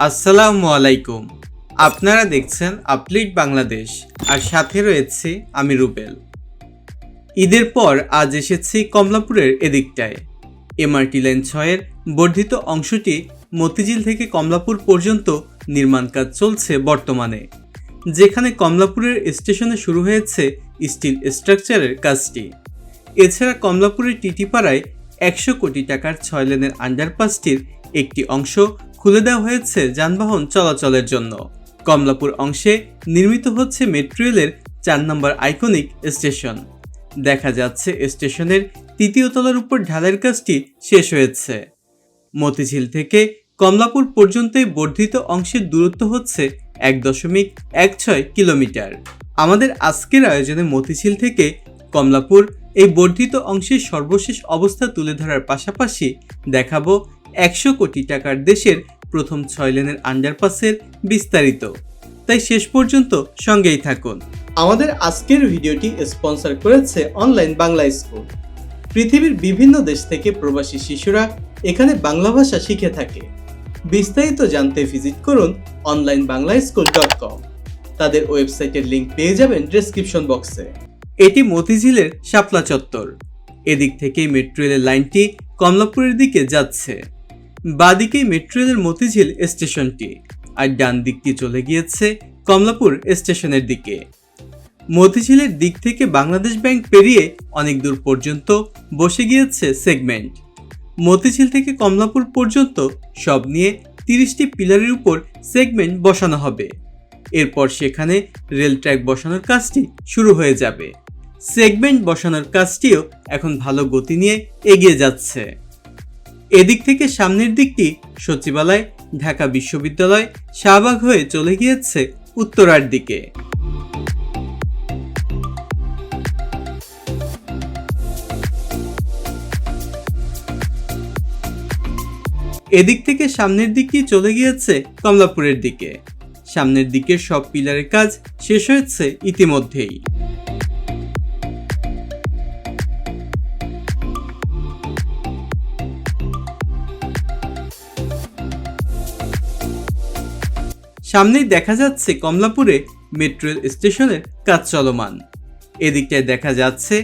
আসসালামু আলাইকুম। আপনারা দেখছেন আপলিট বাংলাদেশ, আর সাথে রয়েছে আমি রুবেল। ঈদের পর আজ এসেছি কমলাপুরের এদিকটায়। এমআরটি লাইন ছয়ের বর্ধিত অংশটি মতিঝিল থেকে কমলাপুর পর্যন্ত নির্মাণ কাজ চলছে বর্তমানে, যেখানে কমলাপুরের স্টেশনে শুরু হয়েছে স্টিল স্ট্রাকচারের কাজটি। এছাড়া কমলাপুরের টিটিপাড়ায় একশো কোটি টাকার ছয় লেনের আন্ডারপাসটির একটি অংশ খুলে দেওয়া হয়েছে যানবাহন চলাচলের জন্য। কমলাপুর অংশে নির্মিত হচ্ছে মেট্রো রেলের চার নম্বর আইকনিক স্টেশন। দেখা যাচ্ছে স্টেশনের তৃতীয় তলার উপর ঢালের কাজটি শেষ হয়েছে। মতিঝিল থেকে কমলাপুর পর্যন্ত বর্ধিত অংশের দূরত্ব হচ্ছে এক দশমিক এক ছয় কিলোমিটার। আমাদের আজকের আয়োজনে মতিঝিল থেকে কমলাপুর এই বর্ধিত অংশের সর্বশেষ অবস্থা তুলে ধরার পাশাপাশি দেখাবো একশো কোটি টাকার দেশের প্রথম ছয় লেনের আন্ডারপাসের বিস্তারিত। তাই শেষ পর্যন্ত সঙ্গেই থাকুন। আমাদের আজকের ভিডিওটি স্পন্সর করেছে অনলাইন বাংলা স্কুল। পৃথিবীর বিভিন্ন দেশ থেকে প্রবাসী শিশুরা এখানে বাংলা ভাষা শিখে থাকে। বিস্তারিত জানতে ভিজিট করুন online Bangla school dot com. তাদের ওয়েবসাইটের লিংক পেয়ে যাবেন ডেসক্রিপশন বক্সে। এটি মতিঝিলের শাপলা চত্বর। এদিক থেকেই মেট্রো রেলের লাইনটি কমলাপুরের দিকে যাচ্ছে। বাদিকেই মেট্রো রেলের মতিঝিল স্টেশনটি আর ডান দিকটি চলে গিয়েছে কমলাপুর স্টেশনের দিকে। মতিঝিলের দিক থেকে বাংলাদেশ ব্যাংক পেরিয়ে অনেক দূর পর্যন্ত বসে গিয়েছে সেগমেন্ট। মতিঝিল থেকে কমলাপুর পর্যন্ত সব নিয়ে তিরিশটি পিলারের উপর সেগমেন্ট বসানো হবে। এরপর সেখানে রেল ট্র্যাক বসানোর কাজটি শুরু হয়ে যাবে। সেগমেন্ট বসানোর কাজটিও এখন ভালো গতি নিয়ে এগিয়ে যাচ্ছে। এদিক থেকে সামনের দিকটি সচিবালয়, ঢাকা বিশ্ববিদ্যালয় শাহবাগ হয়ে চলে গিয়েছে উত্তরার দিকে। এদিক থেকে সামনের দিকটি চলে গিয়েছে কমলাপুরের দিকে। সামনের দিকের সব পিলারের কাজ শেষ হয়েছে ইতিমধ্যেই। সামনেই দেখা যাচ্ছে কমলাপুরে মেট্রো স্টেশনের কাজ চলমান। এদিকটায় দেখা যাচ্ছে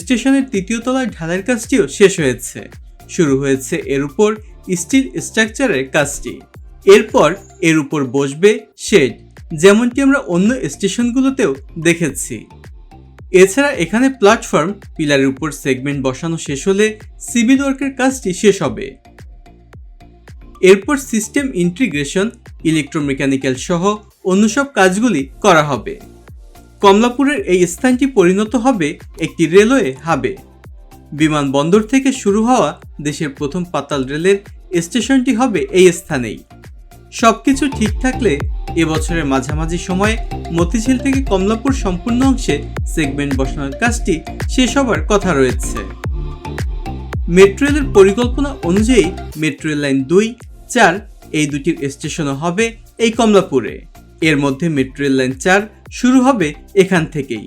স্টেশনের তৃতীয় তলার ঢালাইয়ের কাজটিও শেষ হয়েছে। শুরু হয়েছে এর উপর স্টিল স্ট্রাকচারের কাজটি। এরপর এর উপর বসবে শেড, যেমনটি আমরা অন্য স্টেশনগুলোতেও দেখেছি। এছাড়া এখানে প্ল্যাটফর্ম, পিলারের উপর সেগমেন্ট বসানো শেষ হলে সিভিল ওয়ার্কের কাজটি শেষ হবে। এরপর সিস্টেম ইন্টিগ্রেশন ইলেকট্রোমেকানিক্যাল সহ অন্য সব কাজগুলি করা হবে। কমলাপুরের এই স্থানটি পরিণত হবে একটি রেলওয়ে হাবে। বিমানবন্দর থেকে শুরু হওয়া দেশের প্রথম পাতাল রেলের স্টেশনটি হবে এই স্থানেই। সবকিছু ঠিক থাকলে এবছরের মাঝামাঝি সময়ে মতিঝিল থেকে কমলাপুর সম্পূর্ণ অংশে সেগমেন্ট বসানোর কাজটি শেষ হবার কথা রয়েছে। মেট্রো রেলের পরিকল্পনা অনুযায়ী মেট্রো রেল লাইন দুই, চার এই দুটির স্টেশনও হবে এই কমলাপুরে। এর মধ্যে মেট্রো রেল লাইন চার শুরু হবে এখান থেকেই।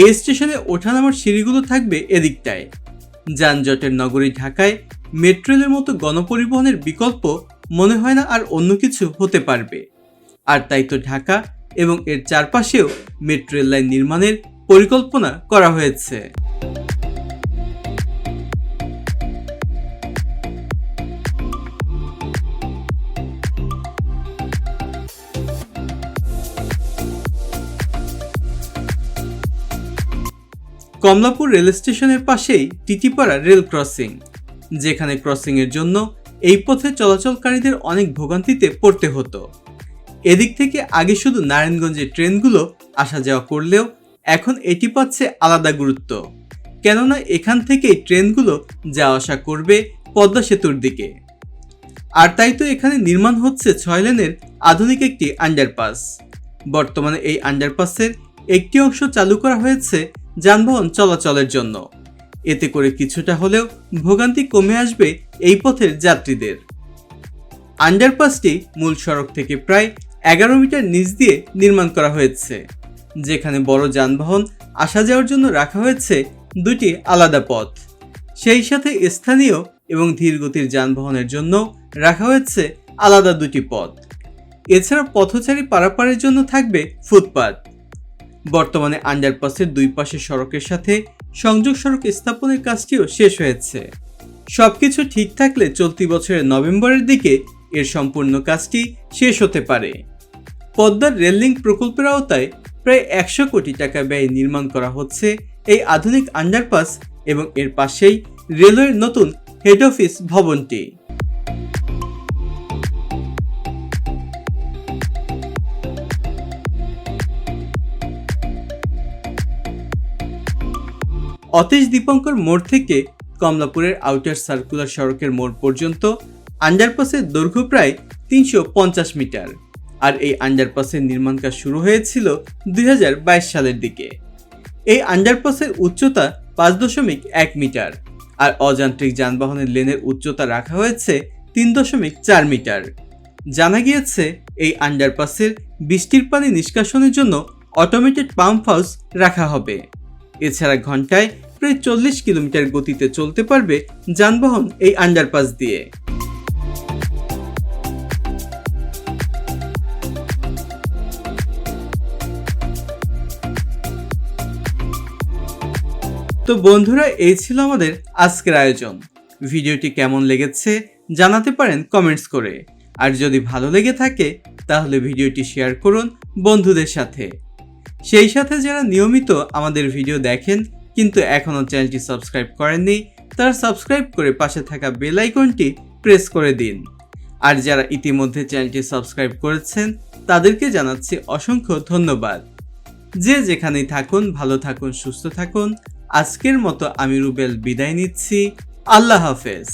এই স্টেশনে ওঠানামার সিঁড়িগুলো থাকবে এদিকটায়। যানজটের নগরী ঢাকায় মেট্রো রেলের মতো গণপরিবহনের বিকল্প মনে হয় না আর অন্য কিছু হতে পারবে। আর তাই তো ঢাকা এবং এর চারপাশেও মেট্রো রেল লাইন নির্মাণের পরিকল্পনা করা হয়েছে। কমলাপুর রেল স্টেশনের পাশেই টিটিপাড়া রেল ক্রসিং, যেখানে ক্রসিংয়ের জন্য এই পথে চলাচলকারীদের অনেক ভোগান্তিতে পড়তে হতো। এদিক থেকে আগে শুধু নারায়ণগঞ্জের ট্রেনগুলো আসা যাওয়া করলেও এখন এটি পাচ্ছে আলাদা গুরুত্ব। কেননা এখান থেকেই ট্রেনগুলো যাওয়া আসা করবে পদ্মা সেতুর দিকে। আর তাই তো এখানে নির্মাণ হচ্ছে ছয় লেনের আধুনিক একটি আন্ডারপাস বর্তমানে এই আন্ডারপাসের একটি অংশ চালু করা হয়েছে যানবাহন চলাচলের জন্য। এতে করে কিছুটা হলেও ভোগান্তি কমে আসবে এই পথের যাত্রীদের। আন্ডারপাসটি মূল সড়ক থেকে প্রায় এগারো মিটার নিচ দিয়ে নির্মাণ করা হয়েছে, যেখানে বড় যানবাহন আসা যাওয়ার জন্য রাখা হয়েছে দুটি আলাদা পথ। সেই সাথে স্থানীয় এবং ধীরগতির যানবাহনের জন্য রাখা হয়েছে আলাদা দুটি পথ। এছাড়া পথচারী পারাপারের জন্য থাকবে ফুটপাত। বর্তমানে আন্ডারপাসের দুই পাশে সড়কের সাথে সংযোগ সড়ক স্থাপনের কাজটিও শেষ হয়েছে। সবকিছু ঠিক থাকলে চলতি বছরের নভেম্বরের দিকে এর সম্পূর্ণ কাজটি শেষ হতে পারে। পদ্মার রেললিংক প্রকল্পের আওতায় প্রায় একশো কোটি টাকা ব্যয়ে নির্মাণ করা হচ্ছে এই আধুনিক আন্ডারপাস এবং এর পাশেই রেলওয়ের নতুন হেড অফিস ভবনটি। অতীশ দীপঙ্কর মোড় থেকে কমলাপুরের আউটার সার্কুলার সড়কের মোড় পর্যন্ত আন্ডারপাসের দৈর্ঘ্য প্রায় তিনশো পঞ্চাশ মিটার। আর এই আন্ডারপাসের নির্মাণ কাজ শুরু হয়েছিল দুই হাজার বাইশ সালের দিকে। এই আন্ডারপাসের উচ্চতা পাঁচ দশমিক এক মিটার আর অযান্ত্রিক যানবাহনের লেনের উচ্চতা রাখা হয়েছে তিন দশমিক চার মিটার। জানা গিয়েছে, এই আন্ডারপাসের বৃষ্টির পানি নিষ্কাশনের জন্য অটোমেটেড পাম্প হাউস রাখা হবে। এছাড়া ঘন্টায় প্রায় চল্লিশ কিলোমিটার গতিতে চলতে পারবে যানবাহন এই আন্ডারপাস দিয়ে। তো বন্ধুরা, এই ছিল আমাদের আজকের আয়োজন। ভিডিওটি কেমন লেগেছে জানাতে পারেন কমেন্টস করে। আর যদি ভালো লেগে থাকে, তাহলে ভিডিওটি শেয়ার করুন বন্ধুদের সাথে। সেই সাথে যারা নিয়মিত আমাদের ভিডিও দেখেন, কিন্তু এখনও চ্যানেলটি সাবস্ক্রাইব করেননি, তারা সাবস্ক্রাইব করে পাশে থাকা বেল আইকনটি প্রেস করে দিন। আর যারা ইতিমধ্যে চ্যানেলটি সাবস্ক্রাইব করেছেন, তাদেরকে জানাচ্ছি অসংখ্য ধন্যবাদ। যে যেখানেই থাকুন, ভালো থাকুন, সুস্থ থাকুন, আজকের মতো আমি রুবেল বিদায় নিচ্ছি। আল্লাহ হাফেজ।